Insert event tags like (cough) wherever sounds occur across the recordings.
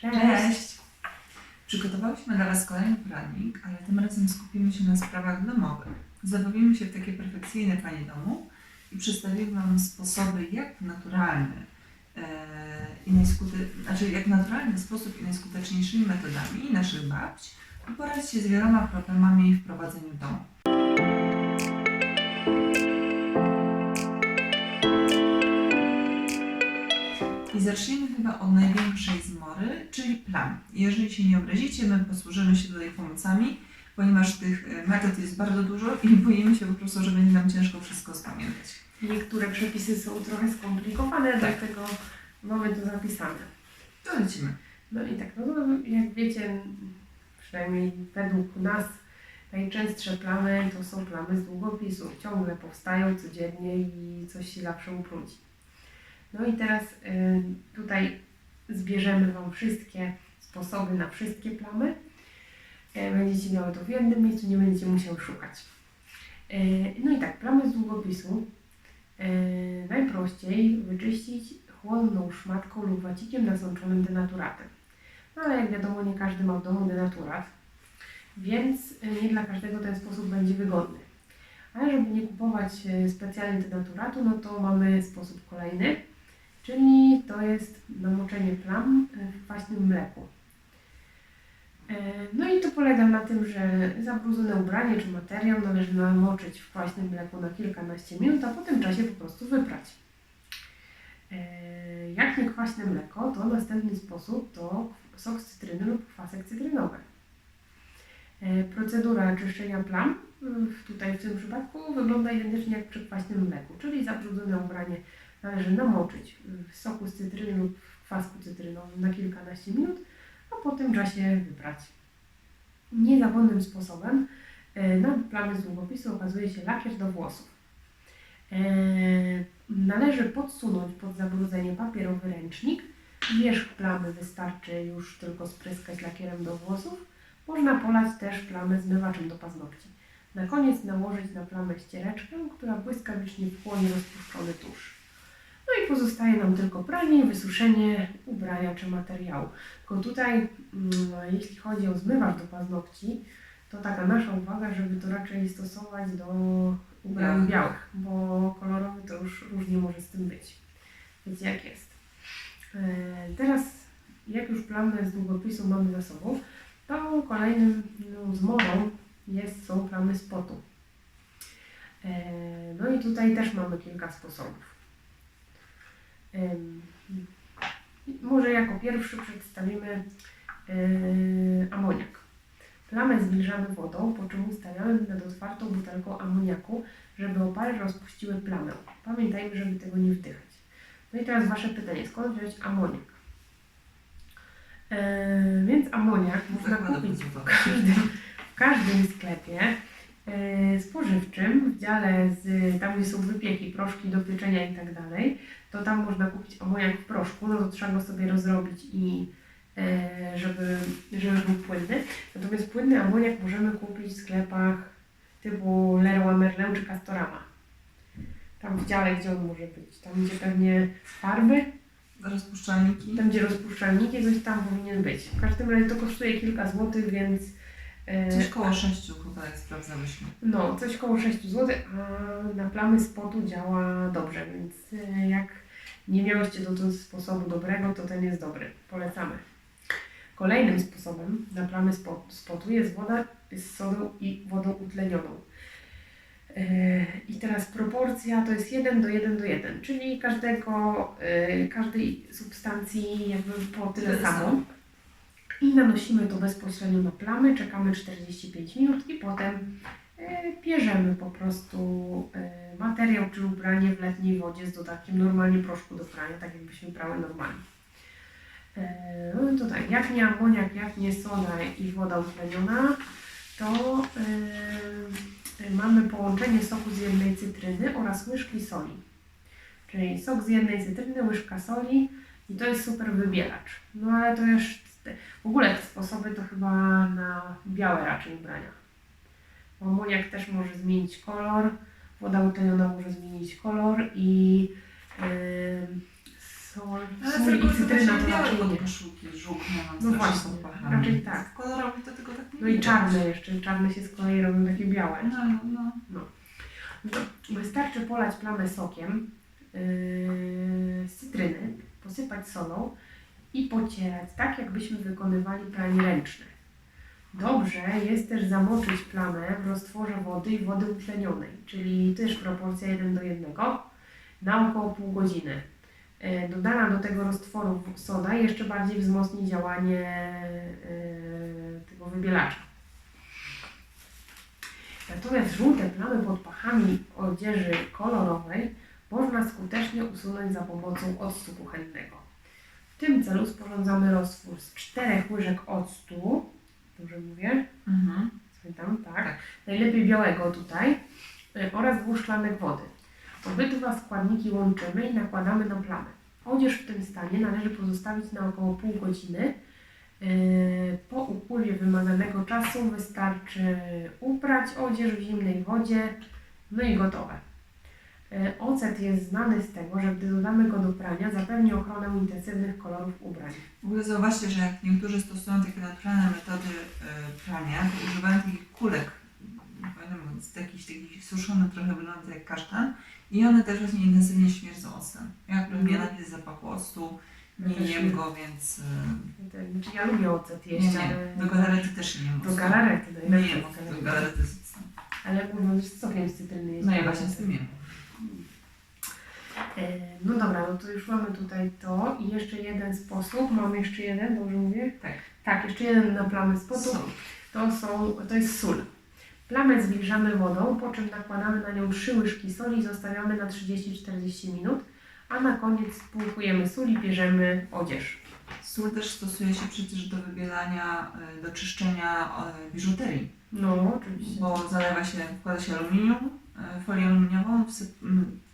Cześć! Przygotowałyśmy dla Was kolejny poradnik, ale tym razem skupimy się na sprawach domowych. Zabawimy się w takie perfekcyjne Pani domu i przedstawimy Wam sposoby, jak naturalny e, i znaczy jak naturalny sposób i najskuteczniejszymi metodami naszych babć uporać się z wieloma problemami w prowadzeniu domu. I zacznijmy chyba od największej zmory, czyli plan. Jeżeli się nie obrazicie, my posłużymy się tutaj pomocami, ponieważ tych e, metod jest bardzo dużo i (laughs) boimy się po prostu, że będzie nam ciężko wszystko spamiętać. Niektóre przepisy są trochę skomplikowane, Tak. dlatego mamy to zapisane. To lecimy. No i tak, no to jak wiecie, przynajmniej według nas najczęstsze plamy to są plamy z długopisu. Ciągle powstają codziennie i coś się zawsze uprudzi. No i teraz y, tutaj zbierzemy Wam wszystkie sposoby na wszystkie plamy. Y, Będziecie miały to w jednym miejscu, nie będziecie musiały szukać. Y, No i tak, plamy z długopisu najprościej wyczyścić chłodną szmatką lub wacikiem nasączonym denaturatem. No ale jak wiadomo, nie każdy ma w domu denaturat, więc nie dla każdego ten sposób będzie wygodny. Ale żeby nie kupować specjalnie denaturatu, no to mamy sposób kolejny, czyli to jest namoczenie plam y, w kwaśnym mleku. E, No i to polega na tym, że zabrudzone ubranie czy materiał należy namoczyć w kwaśnym mleku na kilkanaście minut, a po tym czasie po prostu wyprać. E, Jak nie kwaśne mleko, to następny sposób to sok z cytryny lub kwasek cytrynowy. E, Procedura czyszczenia plam tutaj w tym przypadku wygląda identycznie jak przy kwaśnym mleku, czyli zabrudzone ubranie należy namoczyć w soku z cytryny lub w kwasku cytrynowym na kilkanaście minut, a po tym czasie wyprać. Niezawodnym sposobem e, na plamy z długopisu okazuje się lakier do włosów. E, Należy podsunąć pod zabrudzenie papierowy ręcznik. Wierzch plamy wystarczy już tylko spryskać lakierem do włosów. Można polać też plamy zmywaczem do paznokci. Na koniec nałożyć na plamę ściereczkę, która błyskawicznie wchłonie rozpuszczony tusz. No i pozostaje nam tylko pranie wysuszenie ubrania czy materiału. Tylko tutaj, mm, jeśli chodzi o zmywacz do paznokci, to taka nasza uwaga, żeby to raczej stosować do ubrań Białych. bo kolorowy to już różnie może z tym być. Więc jak jest. E, Teraz, jak już plamy z długopisu mamy za sobą, to kolejnym no, zmorą jest, są plamy z potu. E, No i tutaj też mamy kilka sposobów. Może jako pierwszy przedstawimy e, amoniak. Plamę zwilżamy wodą, po czym ustawiamy nad otwartą butelką amoniaku, żeby opary rozpuściły plamę. Pamiętajmy, żeby tego nie wdychać. No i teraz Wasze pytanie, skąd wziąć amoniak? E, więc amoniak można Zakładam kupić w każdym, w każdym sklepie spożywczym, w dziale z, tam gdzie są wypieki, proszki do pieczenia i tak dalej, to tam można kupić amoniak w proszku, no to trzeba go sobie rozrobić i e, żeby, żeby był płynny. Natomiast płynny amoniak możemy kupić w sklepach typu Leroy Merlin czy Castorama. Tam w dziale, gdzie on może być. Tam, gdzie pewnie farby, Rozpuszczalniki. tam, gdzie rozpuszczalniki, coś tam powinien być. W każdym razie to kosztuje kilka złotych, więc Coś koło sześciu chyba jak sprawdzałyśmy. no, coś koło 6 zł, a na plamy spotu działa dobrze, więc e, jak nie miałyście do tego sposobu dobrego, to ten jest dobry. Polecamy. Kolejnym sposobem na plamy spo- spotu jest woda z sodą i wodą utlenioną. E, I teraz proporcja to jest 1 do 1 do 1, czyli każdego, e, każdej substancji jakby po tyle Tyle samo. I nanosimy to bezpośrednio na plamy, czekamy 45 minut i potem e, pierzemy po prostu e, materiał czy ubranie w letniej wodzie z dodatkiem normalnie proszku do prania, tak jakbyśmy prały normalnie. E, No jak nie amoniak, jak nie soda i woda utleniona, to mamy połączenie soku z jednej cytryny oraz łyżki soli. Czyli sok z jednej cytryny, łyżka soli i to jest super wybielacz. No ale to już w ogóle te sposoby to chyba na białe raczej ubrania. Bo Amoniak też może zmienić kolor, woda utleniona może zmienić kolor i ym, Sól, Ale sól z reguły i cytryna to raczej nie. podkoszulki, żółk nie mam No właśnie, raczej tak. Kolorowi to tego tak nie No i widać. czarne jeszcze. Czarne się z kolei robią takie białe. No, no, no. No wystarczy polać plamę sokiem yy, z cytryny, posypać solą i pocierać tak, jakbyśmy wykonywali pranie ręczne. Dobrze jest też zamoczyć plamę w roztworze wody i wody utlenionej, czyli też proporcja 1 do 1 na około pół godziny. Yy, Dodana do tego roztworu soda jeszcze bardziej wzmocni działanie yy, tego wybielacza. Natomiast żółte plamy pod pachami odzieży kolorowej można skutecznie usunąć za pomocą octu kuchennego. W tym celu sporządzamy roztwór z czterech łyżek octu, dobrze mówię, Mhm. Pamiętam, tak. Tak. Najlepiej białego tutaj y, oraz dwóch szklanek wody. Obydwa składniki łączymy i nakładamy na plamę. Odzież w tym stanie należy pozostawić na około pół godziny. Y, Po upływie wymaganego czasu wystarczy uprać odzież w zimnej wodzie, no i gotowe. Y, Ocet jest znany z tego, że gdy dodamy go do prania, zapewni ochronę intensywnych kolorów ubrań. W ogóle zauważcie, że jak niektórzy stosują takie naturalne metody y, prania, to używają takich kulek, nie z jakichś takich suszonych, trochę wygląda jak kasztan i one też właśnie intensywnie śmierdzą octem. Ja akurat Mhm. nie zapachu octu, Ja nie też jem nie. go, więc Ten- Znaczy ja lubię ocet nie, jeść, nie, ale... do galarety też nie jem Do galarety, do Nie jem octu, do galarety z octem. Ale mówią, że z sokiem z cytryny jest. No ja właśnie z tym jem. E, No dobra, no to już mamy tutaj to i jeszcze jeden sposób, mam jeszcze jeden, dobrze mówię? Tak. Tak, jeszcze jeden na plamy spodu, Sól. to, są, to jest sól. Plamę zwilżamy wodą, po czym nakładamy na nią 3 łyżki soli i zostawiamy na 30-40 minut, a na koniec spłukujemy sól i bierzemy odzież. Sól też stosuje się przecież do wybielania, y, do czyszczenia y, biżuterii. No, oczywiście. bo zalewa się, wkłada się aluminium, e, folię aluminiową, wsyp,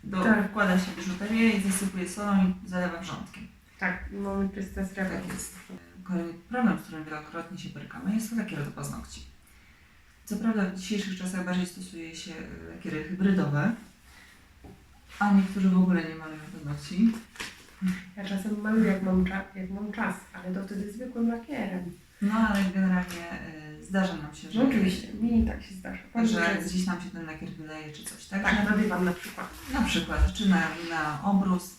do, Tak. wkłada się biżuterię i zasypuje solą i zalewa wrzątkiem. Tak, mamy czyste srebro. Tak jest. Kolejny problem, z którym wielokrotnie się borykamy, jest to lakiery do paznokci. Co prawda w dzisiejszych czasach bardziej stosuje się e, lakiery hybrydowe, a niektórzy w ogóle nie malują paznokci. Ja czasem maluję jak mam, cza- jak mam czas, ale to wtedy zwykłym lakierem. No ale generalnie e, zdarza nam się, że, No oczywiście, mi tak się zdarza. Bardzo że często. gdzieś nam się ten lakier wyleje czy coś, tak? Tak, na dywan na przykład. Na przykład, czy na, na obrus.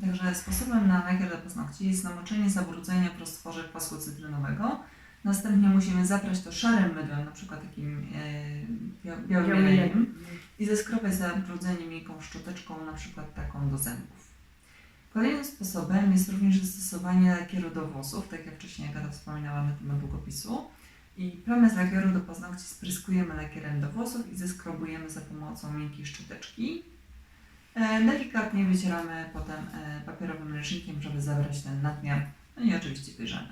Także sposobem na lakier do paznokci jest namoczenie zabrudzenia w roztworze kwasku cytrynowego. Następnie musimy zaprać to szarym mydłem, na przykład takim e, bia- białym Biały jelejem i zeskrobać zabrudzenie miękką szczoteczką, na przykład taką do zębów. Kolejnym sposobem jest również zastosowanie lakieru do włosów, tak jak wcześniej Agata wspominała na temat długopisu. I plamę z lakieru do paznokci spryskujemy lakierem do włosów i zeskrobujemy za pomocą miękkiej szczoteczki. E, delikatnie wycieramy potem e, papierowym ręcznikiem, żeby zabrać ten nadmiar, no i oczywiście bierzemy.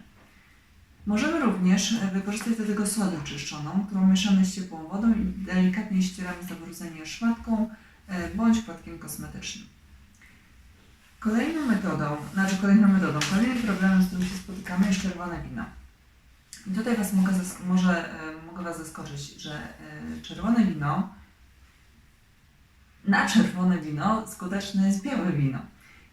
Możemy również e, wykorzystać do tego sodę czyszczoną, którą mieszamy z ciepłą wodą i delikatnie ścieramy zabrudzenie szmatką bądź płatkiem kosmetycznym. Kolejną metodą, znaczy kolejną metodą, kolejnym problemem, z którym się spotykamy jest czerwone wino. Tutaj was mogę, może, e, mogę Was zaskoczyć, że e, czerwone wino, na czerwone wino skuteczne jest białe wino.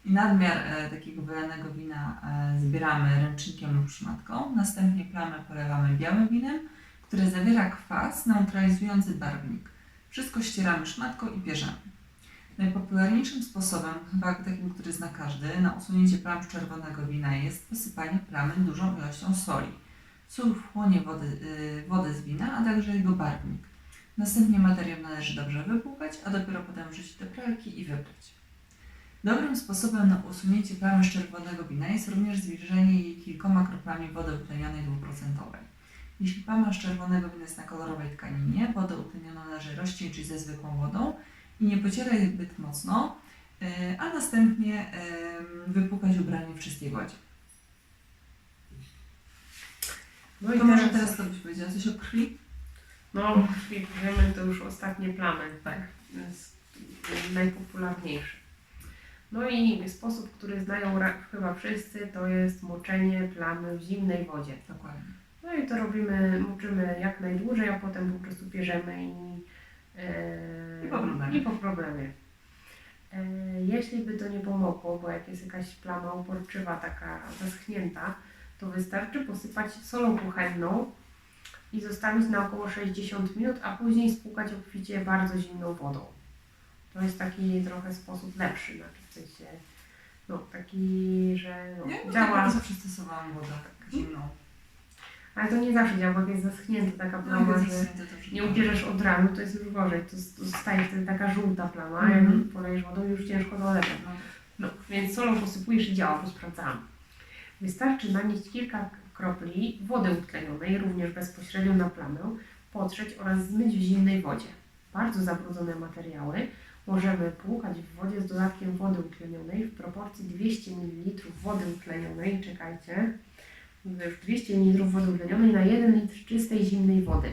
I nadmiar e, takiego wylanego wina zbieramy ręcznikiem lub szmatką, następnie plamę polewamy białym winem, które zawiera kwas neutralizujący barwnik. Wszystko ścieramy szmatką i bierzemy. Najpopularniejszym sposobem, chyba takim, który zna każdy, na usunięcie plam z czerwonego wina jest posypanie plamy dużą ilością soli. Sól wchłonie wody, y, wodę z wina, a także jego barwnik. Następnie materiał należy dobrze wypłukać, a dopiero potem wrzucić do pralki i wybrać. Dobrym sposobem na usunięcie plamy z czerwonego wina jest również zwilżenie jej kilkoma kroplami wody utlenionej dwuprocentowej. Jeśli plama z czerwonego wina jest na kolorowej tkaninie, wodę utlenioną należy rozcieńczyć ze zwykłą wodą i nie pocierać zbyt mocno, y, a następnie wypłukać ubranie w czystej wodzie. No i To może teraz, to byś powiedziała coś o krwi? no krwi, wiemy to już ostatnie plamy, tak? Jest najpopularniejszy. No i sposób, który znają ra- chyba wszyscy, to jest moczenie plamy w zimnej wodzie. Dokładnie. No i to robimy, moczymy jak najdłużej, a potem po prostu bierzemy i, e, I po problemie. I po problemie. E, Jeśli by to nie pomogło, bo jak jest jakaś plama uporczywa, taka zaschnięta, to wystarczy posypać solą kuchenną i zostawić na około 60 minut, a później spłukać obficie bardzo zimną wodą. To jest taki trochę sposób lepszy, znaczy w sensie, no taki, że no, Nie, działa. tak bardzo przystosowałam wodę tak zimną. Ale to nie zawsze działa, bo jak jest zaschnięta taka plama, No, że nie ubierzesz od razu, to jest już gorzej. To, zostaje wtedy taka żółta plama, a Mhm. jak polejesz wodą, już ciężko to odebrać. No, więc solą posypujesz i działa, bo sprawdzałam. Wystarczy nanieść kilka kropli wody utlenionej, również bezpośrednio na plamę, potrzeć oraz zmyć w zimnej wodzie. Bardzo zabrudzone materiały możemy płukać w wodzie z dodatkiem wody utlenionej w proporcji 200 ml wody utlenionej, czekajcie, już 200 ml wody utlenionej na 1 litr czystej zimnej wody.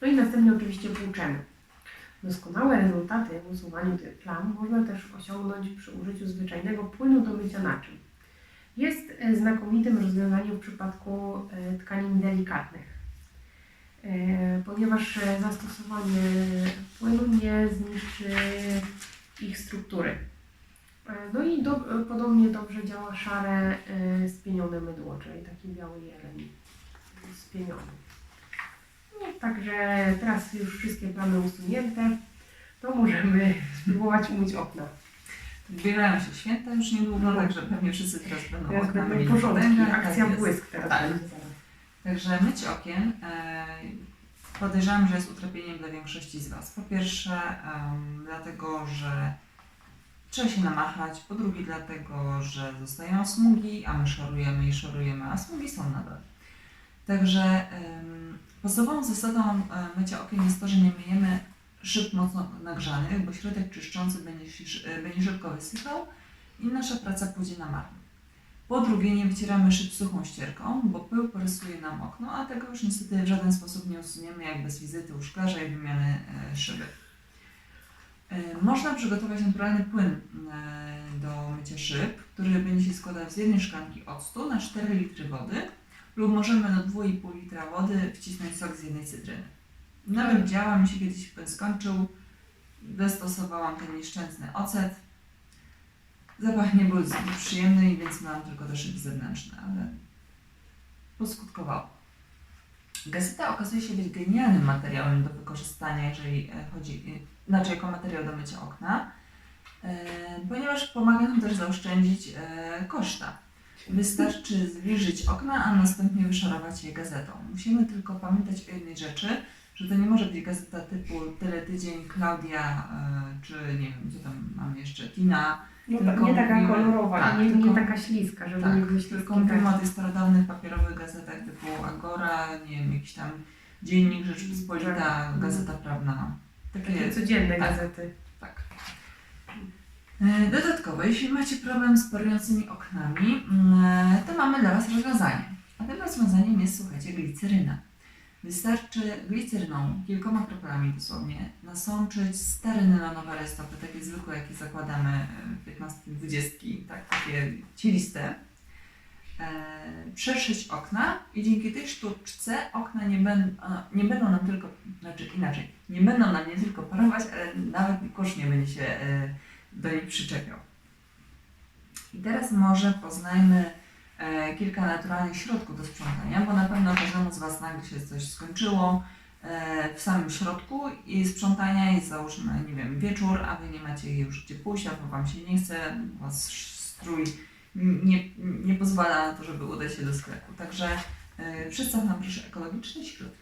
No i następnie oczywiście płuczemy. Doskonałe rezultaty w usuwaniu tych plam można też osiągnąć przy użyciu zwyczajnego płynu do mycia naczyń. Jest e, znakomitym rozwiązaniem w przypadku e, tkanin delikatnych, e, ponieważ zastosowanie płynu nie zniszczy ich struktury. No i do, podobnie dobrze działa szare spienione mydło, czyli taki biały jeleń spieniony. Także teraz już wszystkie plamy usunięte, to możemy (laughs) spróbować umyć okna. Zbierają się święta już niedługo, także pewnie wszyscy teraz będą Teraz okna mieli porządki, tak akcja błysk teraz Tak. Także mycie okien e, podejrzewam, że jest utrapieniem dla większości z Was. Po pierwsze, em, dlatego, że trzeba się namachać. Po drugie, dlatego, że zostają smugi, a my szorujemy i szorujemy, a smugi są nadal. Także em, podstawową zasadą e, mycia okien jest to, że nie myjemy szyb mocno nagrzanych, bo środek czyszczący e, będzie szybko wysychał i nasza praca pójdzie na marne. Po drugie, nie wycieramy szyb suchą ścierką, bo pył porysuje nam okno, a tego już niestety w żaden sposób nie usuniemy, jak bez wizyty u szklarza i wymiany e, szyby. E, Można przygotować naturalny płyn do mycia szyb, który będzie się składał z jednej szklanki octu na 4 litry wody lub możemy do 2,5 litra wody wcisnąć sok z jednej cytryny. Nawet działa, mi się kiedyś płyn skończył, zastosowałam ten nieszczęsny ocet. Zapach nie był zbyt przyjemny, więc miałam tylko te szyby zewnętrzne, ale poskutkowało. Gazeta okazuje się być genialnym materiałem do wykorzystania, jeżeli e, chodzi, e, znaczy jako materiał do mycia okna, e, ponieważ pomaga nam też zaoszczędzić koszta. Wystarczy zwilżyć okna, a następnie wyszarować je gazetą. Musimy tylko pamiętać o jednej rzeczy, że to nie może być gazeta typu Tyle Tydzień, Klaudia, e, czy nie wiem, co tam mam jeszcze, Tina, No tak, nie taka mówimy- kolorowa tak, nie, tylko- nie taka śliska, żeby tak, nie tylko mówimy o tak. tych starodawnych papierowych gazetach typu Agora, nie wiem, jakiś tam Dziennik Rzeczpospolita, Tak. Gazeta Prawna. Takie Takie, codzienne tak. gazety. tak. E, Dodatkowo, jeśli macie problem z parującymi oknami, mm, to mamy dla Was rozwiązanie. A tym rozwiązaniem jest, słuchajcie, gliceryna. Wystarczy gliceryną, kilkoma kroplami dosłownie, nasączyć stare nylonowe rajstopy, takie zwykłe, jakie zakładamy e, 15-20, tak, takie cieliste. E, przeszyć okna i dzięki tej sztuczce okna nie, ben, nie będą nam tylko, znaczy inaczej, nie będą nam nie tylko parować, ale nawet kosz nie będzie się e, do nich przyczepiał. I teraz może poznajmy e, kilka naturalnych środków do sprzątania, bo na pewno każdemu z Was nagle się coś skończyło e, w samym środku i sprzątania jest załóżmy, nie wiem, wieczór, a Wy nie macie już gdzie pójść, albo Wam się nie chce, Was strój nie, nie pozwala na to, żeby udać się do sklepu. Także e, przedstaw nam proszę ekologiczne środki.